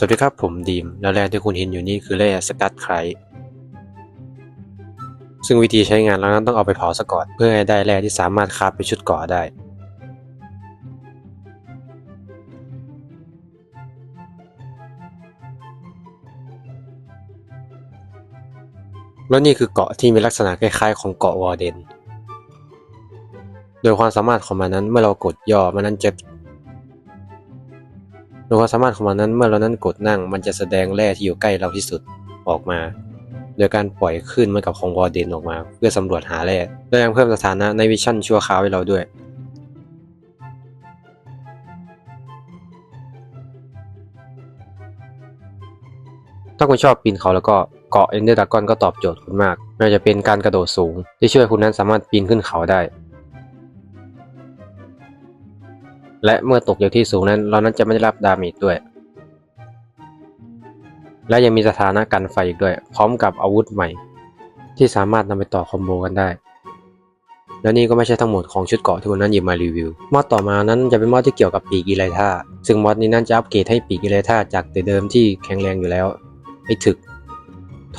สวัสดีครับ ผมดีม แล้วแร่ที่คุณเห็นอยู่นี่คือแร่สกัดไครซึ่งวิธีใช้งานเรานั้นต้องเอาไปเผาซะก่อนเพื่อให้ได้แร่ที่สามารถคราฟเป็นชุดเกราะได้ แล้วนี่คือเกาะที่มีลักษณะคล้ายๆ ของเกาะวอร์เดน โดยความสามารถของมันนั้นเมื่อเรากดย่อมันนั้นจะ โดยความสามารถของมันนั้นเมื่อเรานั้นกดนั่ง มันจะแสดงแร่ที่อยู่ใกล้เราที่สุดออกมา โดยการปล่อยขึ้นเหมือนกับของวอร์เดนออกมา เพื่อสำรวจหาแร่และยังเพิ่มสถานะในวิชั่นชั่วคราวให้เราด้วยถ้าคุณชอบปีนเขาแล้วก็เกาะเอนเดอร์ดากอนก็ตอบโจทย์คุณมากไม่ว่าจะเป็นการกระโดดสูง ที่ช่วยคุณนั้นสามารถปีนขึ้นเขาได้ และเมื่อตกจากที่สูงนั้นเรานั้นจะไม่ได้รับดาเมจด้วย และยังมีสถานะกันไฟอีกด้วย พร้อมกับอาวุธใหม่ ที่สามารถนำไปต่อคอมโบกันได้ และนี่ก็ไม่ใช่ทั้งหมดของชุดเกาะที่วันนั้นหยิบมารีวิว มอดต่อมานั้นจะเป็นมอดที่เกี่ยวกับปีกอีไลท่าซึ่งมอดนี้นั้นจะอัปเกรดให้ปีกอีไลท่าจากแต่เดิมที่แข็งแรงอยู่แล้วให้ถึก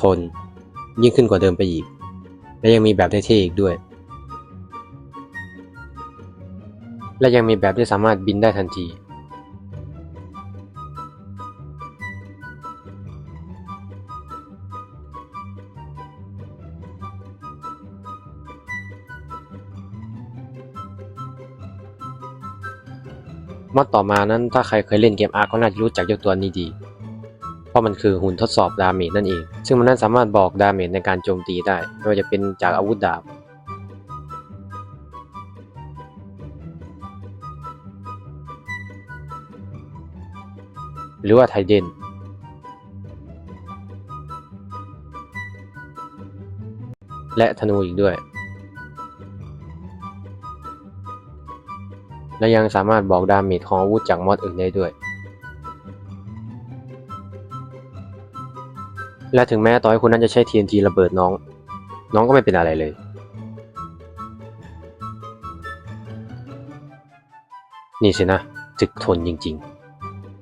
ทน ยิ่งขึ้นกว่าเดิมไปอีก และยังมีแบบเท่ๆอีกด้วย และยังมีแบบที่สามารถบินได้ทันทีมอดต่อมานั้นถ้าใครเคยเล่นเกมอาร์ก็น่าจะรู้จักเจ้าตัวนี้ดี เพราะมันคือหุ่นทดสอบดาเมจนั่นเอง ซึ่งมันนั้นสามารถบอกดาเมจในการโจมตีได้ไม่ว่าจะเป็นจากอาวุธดาบ หรือว่าไทเดนและธนูอีกด้วย และยังสามารถบอกดาเมจของอาวุธจากมอดอื่นได้ด้วย และถึงแม้ต่อให้คุณนั้นจะใช้ TNT ระเบิดน้อง น้องก็ไม่เป็นอะไรเลย นี่สินะถึกทนจริง ๆ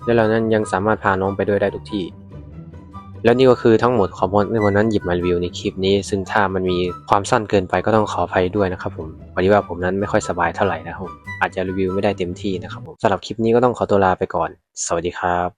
และเรานั้นยังสามารถพาน้องไปด้วยได้ทุกที่ แล้วนี่ก็คือทั้งหมดของมในวันนั้นหยิบมารีวิวในคลิปนี้ ซึ่งถ้ามันมีความสั้นเกินไปก็ต้องขออภัยด้วยนะครับผมพอดีว่าผมนั้นไม่ค่อยสบายเท่าไหร่นะครับอาจจะรีวิวไม่ได้เต็มที่นะครับผมสำหรับคลิปนี้ก็ต้องขอตัวลาไปก่อน สวัสดีครับ